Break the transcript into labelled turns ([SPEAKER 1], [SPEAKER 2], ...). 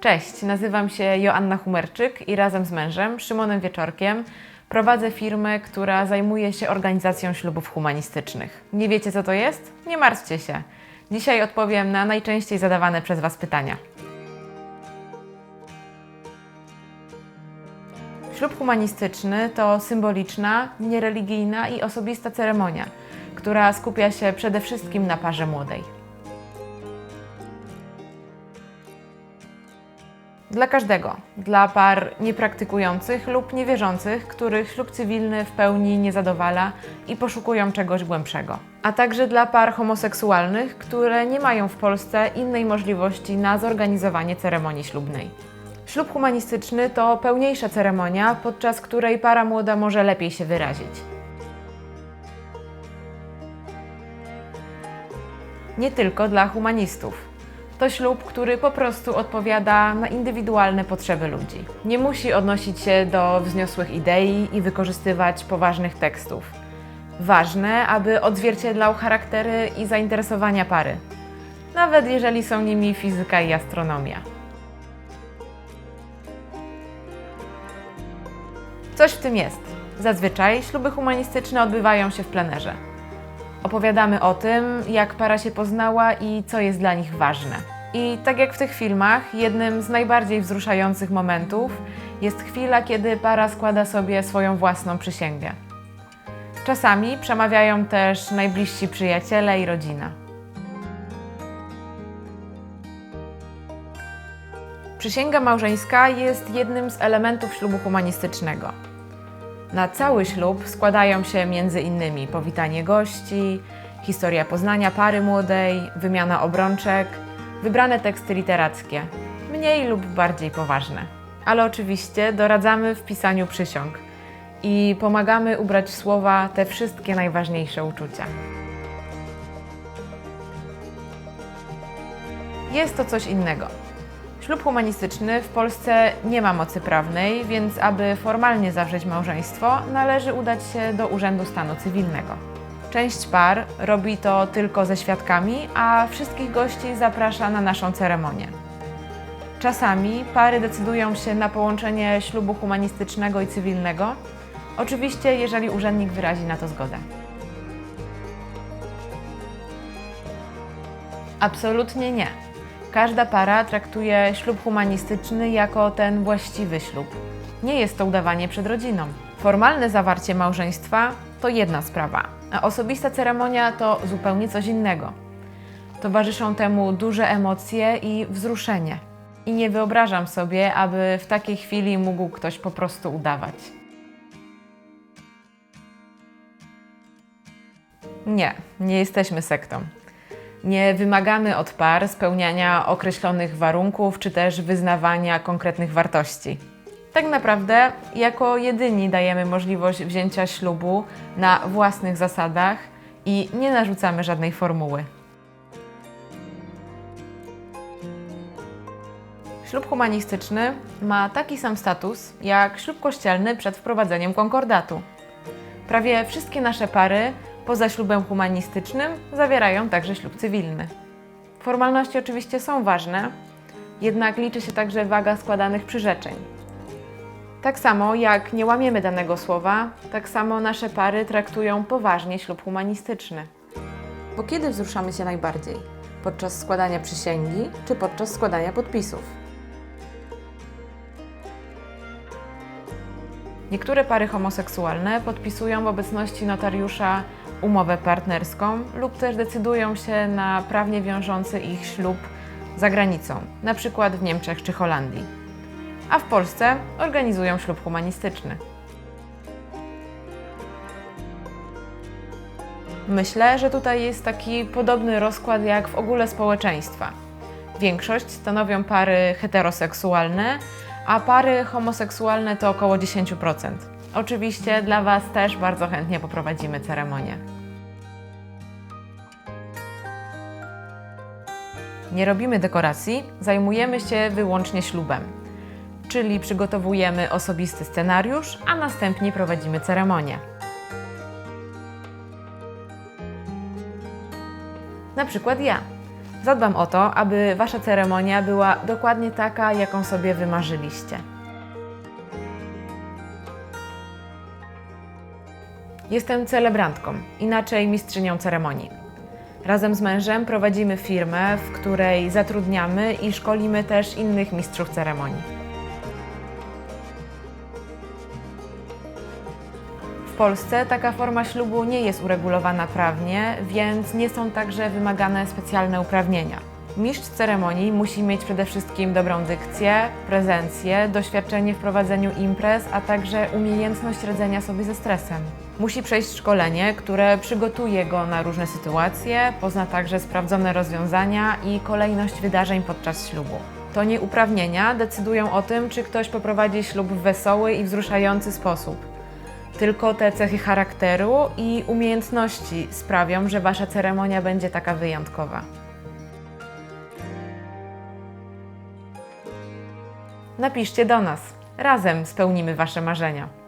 [SPEAKER 1] Cześć, nazywam się Joanna Humerczyk i razem z mężem, Szymonem Wieczorkiem, prowadzę firmę, która zajmuje się organizacją ślubów humanistycznych. Nie wiecie, co to jest? Nie martwcie się. Dzisiaj odpowiem na najczęściej zadawane przez Was pytania. Ślub humanistyczny to symboliczna, niereligijna i osobista ceremonia, która skupia się przede wszystkim na parze młodej. Dla każdego, dla par niepraktykujących lub niewierzących, których ślub cywilny w pełni nie zadowala i poszukują czegoś głębszego. A także dla par homoseksualnych, które nie mają w Polsce innej możliwości na zorganizowanie ceremonii ślubnej. Ślub humanistyczny to pełniejsza ceremonia, podczas której para młoda może lepiej się wyrazić. Nie tylko dla humanistów. To ślub, który po prostu odpowiada na indywidualne potrzeby ludzi. Nie musi odnosić się do wzniosłych idei i wykorzystywać poważnych tekstów. Ważne, aby odzwierciedlał charaktery i zainteresowania pary, nawet jeżeli są nimi fizyka i astronomia. Coś w tym jest. Zazwyczaj śluby humanistyczne odbywają się w plenerze. Opowiadamy o tym, jak para się poznała i co jest dla nich ważne. I tak jak w tych filmach, jednym z najbardziej wzruszających momentów jest chwila, kiedy para składa sobie swoją własną przysięgę. Czasami przemawiają też najbliżsi przyjaciele i rodzina. Przysięga małżeńska jest jednym z elementów ślubu humanistycznego. Na cały ślub składają się między innymi powitanie gości, historia poznania pary młodej, wymiana obrączek, wybrane teksty literackie, mniej lub bardziej poważne. Ale oczywiście doradzamy w pisaniu przysiąg i pomagamy ubrać w słowa te wszystkie najważniejsze uczucia. Jest to coś innego. Ślub humanistyczny w Polsce nie ma mocy prawnej, więc aby formalnie zawrzeć małżeństwo, należy udać się do Urzędu Stanu Cywilnego. Część par robi to tylko ze świadkami, a wszystkich gości zaprasza na naszą ceremonię. Czasami pary decydują się na połączenie ślubu humanistycznego i cywilnego, oczywiście jeżeli urzędnik wyrazi na to zgodę. Absolutnie nie. Każda para traktuje ślub humanistyczny jako ten właściwy ślub. Nie jest to udawanie przed rodziną. Formalne zawarcie małżeństwa to jedna sprawa, a osobista ceremonia to zupełnie coś innego. Towarzyszą temu duże emocje i wzruszenie. I nie wyobrażam sobie, aby w takiej chwili mógł ktoś po prostu udawać. Nie, nie jesteśmy sektą. Nie wymagamy od par spełniania określonych warunków czy też wyznawania konkretnych wartości. Tak naprawdę, jako jedyni dajemy możliwość wzięcia ślubu na własnych zasadach i nie narzucamy żadnej formuły. Ślub humanistyczny ma taki sam status jak ślub kościelny przed wprowadzeniem konkordatu. Prawie wszystkie nasze pary poza ślubem humanistycznym zawierają także ślub cywilny. Formalności oczywiście są ważne, jednak liczy się także waga składanych przyrzeczeń. Tak samo jak nie łamiemy danego słowa, tak samo nasze pary traktują poważnie ślub humanistyczny. Bo kiedy wzruszamy się najbardziej? Podczas składania przysięgi czy podczas składania podpisów? Niektóre pary homoseksualne podpisują w obecności notariusza umowę partnerską lub też decydują się na prawnie wiążący ich ślub za granicą, na przykład w Niemczech czy Holandii. A w Polsce organizują ślub humanistyczny. Myślę, że tutaj jest taki podobny rozkład jak w ogóle społeczeństwa. Większość stanowią pary heteroseksualne, a pary homoseksualne to około 10%. Oczywiście dla Was też bardzo chętnie poprowadzimy ceremonię. Nie robimy dekoracji, zajmujemy się wyłącznie ślubem. Czyli przygotowujemy osobisty scenariusz, a następnie prowadzimy ceremonię. Na przykład ja. Zadbam o to, aby Wasza ceremonia była dokładnie taka, jaką sobie wymarzyliście. Jestem celebrantką, inaczej mistrzynią ceremonii. Razem z mężem prowadzimy firmę, w której zatrudniamy i szkolimy też innych mistrzów ceremonii. Polsce taka forma ślubu nie jest uregulowana prawnie, więc nie są także wymagane specjalne uprawnienia. Mistrz ceremonii musi mieć przede wszystkim dobrą dykcję, prezencję, doświadczenie w prowadzeniu imprez, a także umiejętność radzenia sobie ze stresem. Musi przejść szkolenie, które przygotuje go na różne sytuacje, pozna także sprawdzone rozwiązania i kolejność wydarzeń podczas ślubu. To nie uprawnienia decydują o tym, czy ktoś poprowadzi ślub w wesoły i wzruszający sposób. Tylko te cechy charakteru i umiejętności sprawią, że Wasza ceremonia będzie taka wyjątkowa. Napiszcie do nas. Razem spełnimy Wasze marzenia.